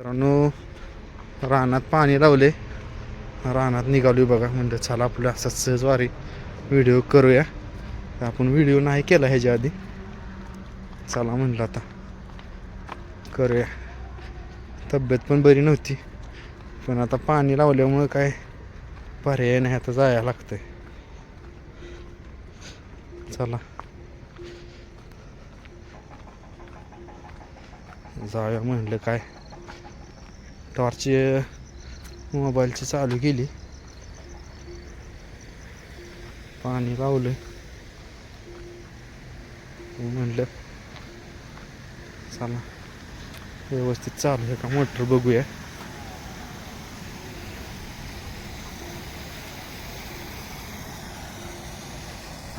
मित्रांनो रानात पाणी लावले. रानात निघालोय बघा. म्हणलं चला आपलं असा सहजवारी व्हिडिओ करूया. आपण व्हिडिओ नाही केला ह्याच्या आधी. चला म्हणलं आता करूया. तब्येत पण बरी नव्हती. पण आता पाणी लावल्यामुळं काय पर्याय नाही आता जायला लागतंय. चला. जाऊया म्हणलं काय. टॉर्च मोबाईलची चालू केली. पाणी लावलं म्हणलं चला व्यवस्थित चालू आहे का? मोटर बघूया.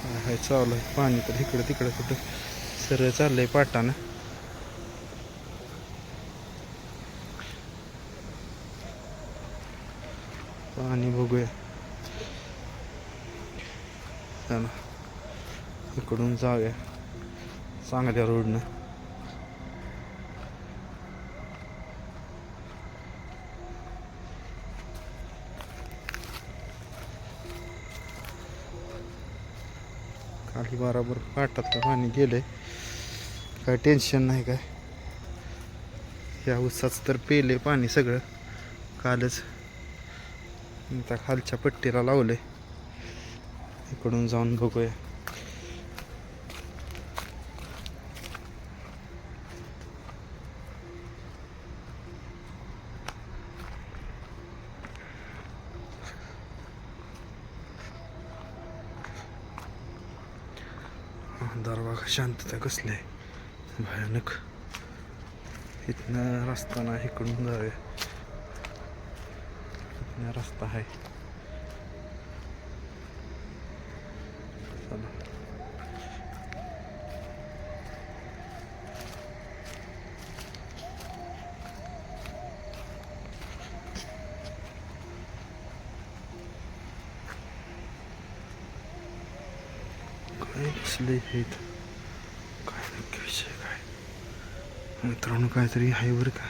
आहे चालू आहे. पाणी तर इकडं तिकडं कुठं सरळ चाललंय पाटानं. पाणी बघूया. चला इकडून जाऊया चांगल्या रोडनं. खाली बराबर पाटातलं पाणी गेलंय. काय टेन्शन नाही काय. या उसाच तर पेले पाणी सगळं. कालच त्या खालच्या पट्टीला लावले. इकडून जाऊन बघूया. दरवाजा शांतता कसली आहे? भयानक. इथनं रस्ता नाही इकडून जाऊया. रस्ता आहे चला काय बसले हे काय नक्की विषय काय मित्रांनो काहीतरी आहे का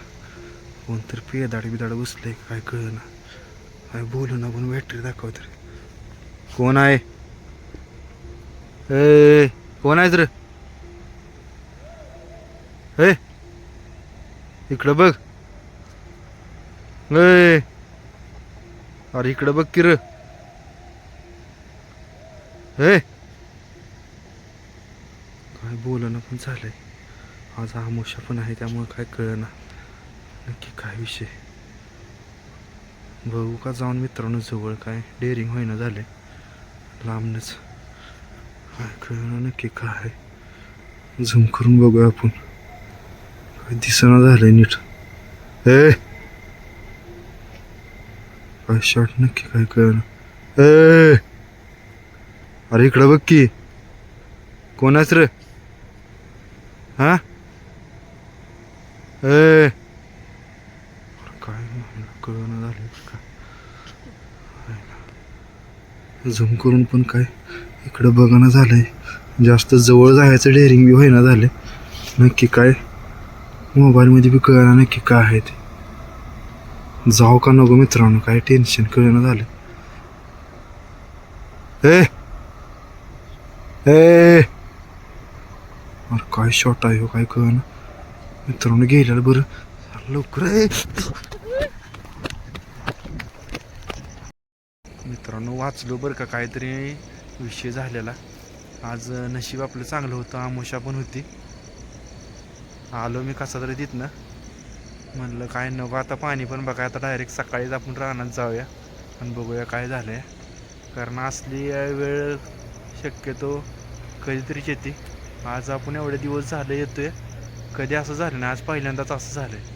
कोणतरी पेदाड बिदाड बसले काय कळलं ना काय बोलू ना पण बॅटरी दाखव तर. कोण आहे? ए कोण आहे रे? हे इकडं बघ. ए अरे इकडं बघ की र. काय बोलणं पण झालंय आज आमोशा पण आहे त्यामुळे काय कळना. नक्की काय विषय? बघू का जाऊन मित्रांनो जवळ काय डेअरिंग होईना झाले लांबनच काय नक्की काय आहे. झूम करून बघूया आपण. काय दिसना झालंय नीट. ए! काय शॉट नक्की काय कळणार ए! अरे इकडं बघ की. कोण आहेस रे? हा? ए! कळणं कळना झालं का? झूम करून पण काय इकडं बघणं झालंय. जास्त जवळ जायचं डेअरिंग बी होईना झालंय. नक्की काय? मोबाईलमध्ये बी कळणं नक्की काय आहे ते? जाऊ का नको मित्रांनो काय टेन्शन कळणं झालं ए! ए! अरे काय शॉट आहे हो काय कळणं? मित्रांनो गेल्यावर बरं. लवकर ए. मित्रांनो वाचलो बरं का काहीतरी विषय झालेला. आज नशीब आपलं चांगलं होतं आमोशा पण होती. आलो मी कसा तरी तिथनं. म्हणलं काय नको आता पाणी पण बघा आता डायरेक्ट सकाळीच आपण रानात जाऊया आणि बघूया काय झालं आहे कारण असली वेळ शक्यतो कधीतरीच येते. आज आपण एवढे दिवस झाले येतोय. कधी असं झालं नाही आज पहिल्यांदाच असं झालं आहे